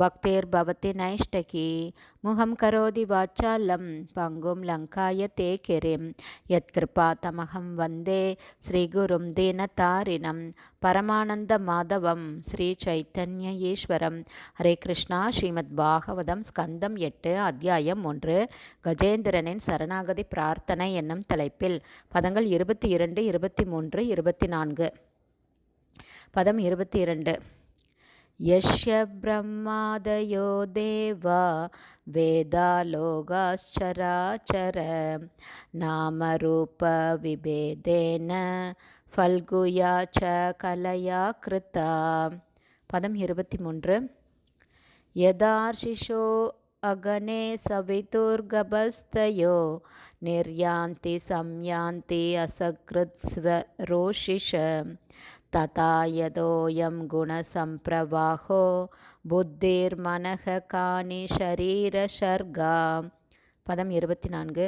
பக்தேர் பவதி நைஷ்டகி முகம் கரோதி வாச்சாலம் பங்கும் லங்காய தே கெரிம் யத்கிருபா தமகம் வந்தே ஸ்ரீகுரும் தீனதாரிணம் பரமானந்த மாதவம் ஸ்ரீ சைத்தன்ய ஈஸ்வரம். ஹரே கிருஷ்ணா ஸ்ரீமத் பாகவதம் ஸ்கந்தம் எட்டு அத்தியாயம் ஒன்று. கஜேந்திரனின் சரணாகதி பிரார்த்தனை என்னும் தலைப்பில் பதங்கள் இருபத்தி இரண்டு இருபத்தி மூன்று இருபத்தி நான்கு. பதம் இருபத்தி இரண்டு. यस्य ब्रह्मादयो देवा वेदालोगाश्चराचर नामरूपविभेदेन फल्गुया च कलया कृता पदम् इरुपति मून् यदार्शिषो अगने सवितुर्गभस्तयो निर्यान्ति संयान्ति असकृत्स्व रोषिष तथा यदोऽयं गुणसम्प्रवाहो बुद्धिर्मनः कानि शरीरशर्गा पदम् இருபத்தி நான்கு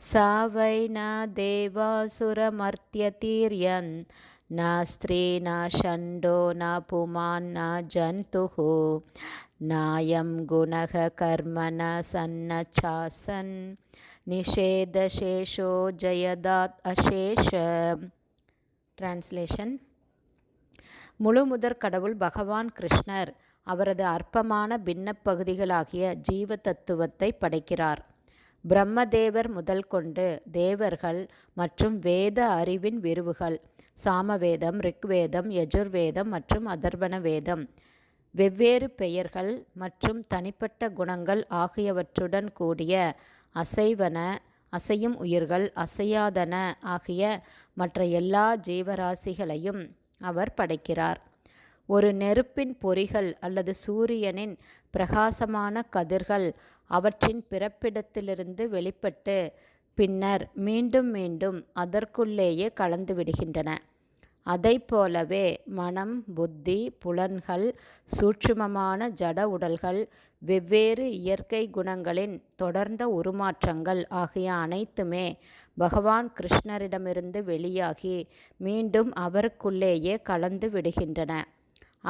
स वै न देवासुरमर्त्यतीर्यन् न स्त्री न षण्डो न पुमान् न जन्तुः नायं गुणः कर्म न सन्नचासन् निषेधशेषो जयदात् अशेष டிரான்ஸ்லேஷன் முழு முதற் கடவுள் பகவான் கிருஷ்ணர் அவரது அற்பமான பின்னப் பகுதிகளாகிய ஜீவ தத்துவத்தை படைக்கிறார். பிரம்மதேவர் முதல் கொண்டு தேவர்கள் மற்றும் வேத அறிவின் விரிவுகள் சாமவேதம் ரிக்வேதம் யஜுர்வேதம் மற்றும் அதர்வன வேதம் வெவ்வேறு பெயர்கள் மற்றும் தனிப்பட்ட குணங்கள் ஆகியவற்றுடன் கூடிய அசைவன அசையும் உயிர்கள் அசையாதன ஆகிய மற்ற எல்லா ஜீவராசிகளையும் அவர் படைக்கிறார். ஒரு நெருப்பின் பொறிகள் அல்லது சூரியனின் பிரகாசமான கதிர்கள் அவற்றின் பிறப்பிடத்திலிருந்து வெளிப்பட்டு பின்னர் மீண்டும் மீண்டும் அதற்குள்ளேயே கலந்து விடுகின்றன அதை போலவே மனம் புத்தி புலன்கள் சூட்சுமமான ஜட உடல்கள் வெவ்வேறு இயற்கை குணங்களின் தொடர்ந்த உருமாற்றங்கள் ஆகிய அனைத்துமே பகவான் கிருஷ்ணரிடமிருந்து வெளியாகி மீண்டும் அவருக்குள்ளேயே கலந்து விடுகின்றன.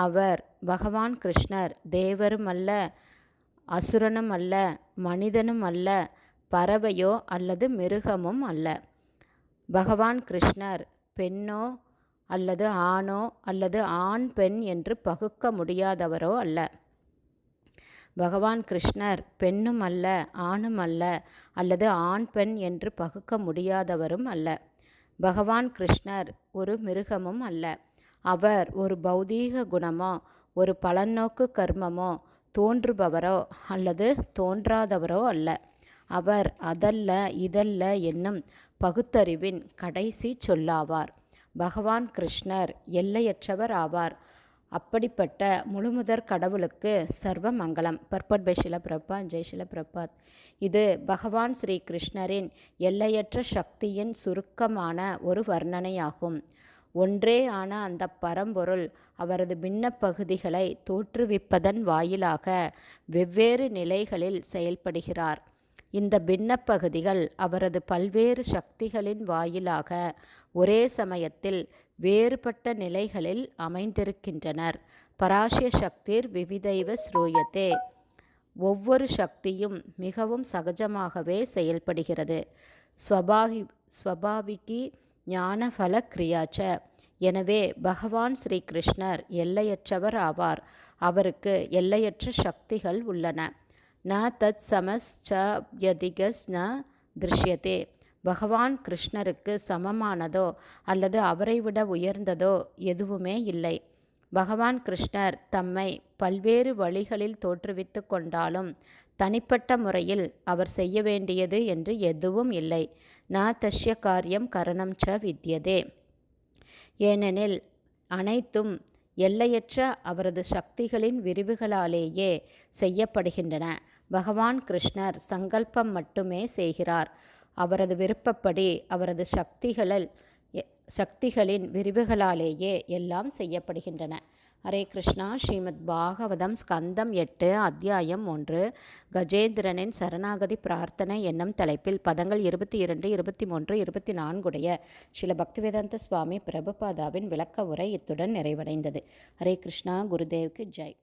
அவர் பகவான் கிருஷ்ணர் தேவரும் அல்ல அசுரனும் அல்ல மனிதனும் அல்ல பறவையோ அல்லது மிருகமும் அல்ல. பகவான் கிருஷ்ணர் பெண்ணோ அல்லது ஆணோ அல்லது ஆண் பெண் என்று பகுக்க முடியாதவரோ அல்ல. பகவான் கிருஷ்ணர் பெண்ணும் அல்ல ஆணும் அல்ல அல்லது ஆண் பெண் என்று பகுக்க முடியாதவரும் அல்ல. பகவான் கிருஷ்ணர் ஒரு மிருகமும் அல்ல. அவர் ஒரு பௌதீக குணமோ ஒரு பலநோக்கு கர்மமோ தோன்றுபவரோ அல்லது தோன்றாதவரோ அல்ல. அவர் அதல்ல இதல்ல என்னும் பகுத்தறிவின் கடைசி சொல்லாவார். பகவான் கிருஷ்ணர் எல்லையற்றவர் ஆவார். அப்படிப்பட்ட முழுமுதற் கடவுளுக்கு சர்வ மங்களம் பர்பட் பை ஷில ஜெய் பிரபாத். இது பகவான் ஸ்ரீ கிருஷ்ணரின் எல்லையற்ற சக்தியின் சுருக்கமான ஒரு வர்ணனையாகும். ஒன்றே ஆன அந்த பரம்பொருள் அவரது பின்ன பகுதிகளை தோற்றுவிப்பதன் வாயிலாக வெவ்வேறு நிலைகளில் செயல்படுகிறார். இந்த பின்னப்பகுதிகள் அவரது பல்வேறு சக்திகளின் வாயிலாக ஒரே சமயத்தில் வேறுபட்ட நிலைகளில் அமைந்திருக்கின்றனர். பராசிய சக்திர் விவிதைவ ஸ்ரூயத்தே. ஒவ்வொரு சக்தியும் மிகவும் சகஜமாகவே செயல்படுகிறது. ஸ்வபாகி ஸ்வபாவிகி ஞானபல கிரியாச்ச. எனவே பகவான் ஸ்ரீ கிருஷ்ணர் எல்லையற்றவர் ஆவார். அவருக்கு எல்லையற்ற சக்திகள் உள்ளன. ந தத் சமஸ் ச யதிகஸ் ந திருஷ்யதே பகவான் கிருஷ்ணருக்கு சமமானதோ அல்லது அவரை விட உயர்ந்ததோ எதுவுமே இல்லை. பகவான் கிருஷ்ணர் தம்மை பல்வேறு வழிகளில் தோற்றுவித்து கொண்டாலும் தனிப்பட்ட முறையில் அவர் செய்ய வேண்டியது என்று எதுவும் இல்லை. நாதஷ்ய தஷ்ய காரியம் கரணம் ச வித்தியதே ஏனெனில் அனைத்தும் எல்லையற்ற அவரது சக்திகளின் விரிவுகளாலேயே செய்யப்படுகின்றன. பகவான் கிருஷ்ணர் சங்கல்பம் மட்டுமே செய்கிறார். அவரது விருப்பப்படி அவரது சக்திகளில் சக்திகளின் விரிவுகளாலேயே எல்லாம் செய்யப்படுகின்றன. ஹரே கிருஷ்ணா ஸ்ரீமத் பாகவதம் ஸ்கந்தம் எட்டு அத்தியாயம் ஒன்று கஜேந்திரனின் சரணாகதி பிரார்த்தனை என்னும் தலைப்பில் பதங்கள் இருபத்தி இரண்டு இருபத்தி மூன்று இருபத்தி நான்குடைய சில பக்திவேதாந்த சுவாமி பிரபுபாதாவின் விளக்க உரை இத்துடன் நிறைவடைந்தது. ஹரே கிருஷ்ணா குருதேவ்க்கு ஜெய்.